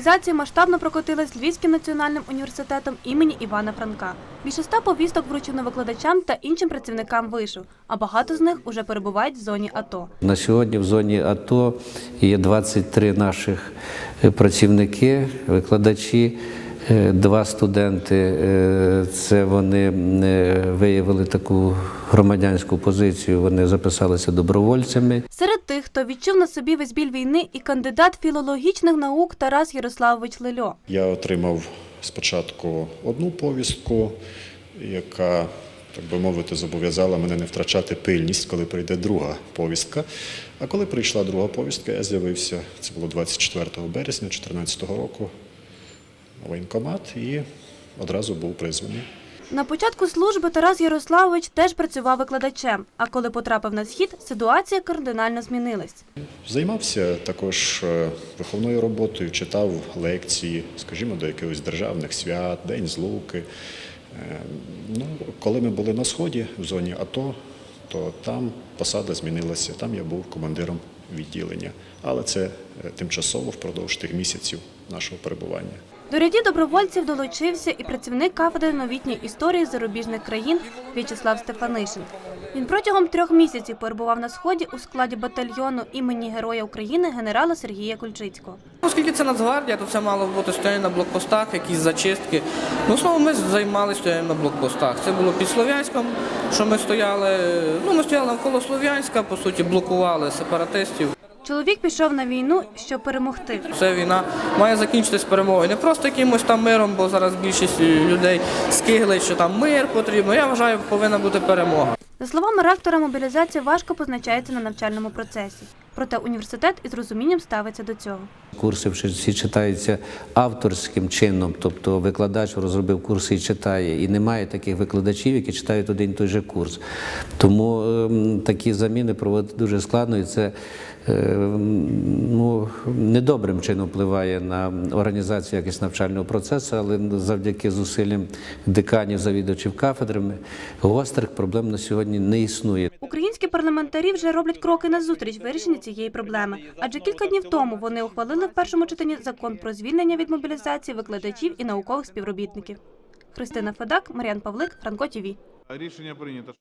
мобілізації масштабно прокотилась Львівським національним університетом імені Івана Франка. Більше ста повісток вручено викладачам та іншим працівникам вишу, а багато з них уже перебувають в зоні АТО. На сьогодні в зоні АТО є 23 наших е, працівники, викладачі, е, два студенти. е, Це вони виявили таку громадянську позицію. Вони записалися добровольцями. Серед тих, хто відчув на собі весь біль війни, і кандидат філологічних наук Тарас Ярославович Лельо. Я отримав спочатку одну повістку, яка, так би мовити, зобов'язала мене не втрачати пильність, коли прийде друга повістка. А коли прийшла друга повістка, я з'явився, це було 24 березня 2014 року, воєнкомат і одразу був призваний. На початку служби Тарас Ярославович теж працював викладачем, а коли потрапив на схід, ситуація кардинально змінилась. Займався також е, виховною роботою, читав лекції, скажімо, до якихось державних свят, День злуки. Е, Ну, коли ми були на сході в зоні АТО, то там посада змінилася. Там я був командиром відділення. Але це е, тимчасово впродовж тих місяців нашого перебування. До рядів добровольців долучився і працівник кафедри новітньої історії зарубіжних країн В'ячеслав Стефанишин. Він протягом трьох місяців перебував на сході у складі батальйону імені Героя України генерала Сергія Кульчицького. Оскільки це Нацгвардія, то це мало бути стояння на блокпостах, якісь зачистки. Ну, в ми займалися на блокпостах. Це було під Слов'янськом, що ми стояли. Ну, ми стояли навколо Слов'янська, по суті, блокували сепаратистів. Чоловік пішов на війну, щоб перемогти. Ця війна має закінчитись перемогою. Не просто якимось там миром, бо зараз більшість людей скиглить, що там мир потрібно. Я вважаю, повинна бути перемога. За словами ректора, мобілізація важко позначається на навчальному процесі. Проте університет із розумінням ставиться до цього. Курси всі читаються авторським чином, тобто викладач розробив курси і читає. І немає таких викладачів, які читають один і той же курс. Тому ем, такі заміни проводити дуже складно, і це ну, недобрим чином впливає на організацію якось навчального процесу, але завдяки зусиллям деканів, завідувачів кафедрами, гострих проблем на сьогодні не існує. Українські парламентарі вже роблять кроки на зустріч вирішенню цієї проблеми. Адже кілька днів тому вони ухвалили в першому читанні закон про звільнення від мобілізації викладачів і наукових співробітників. Христина Федак, Мар'ян Павлик, Франко ТІВІ. Рішення прийнято.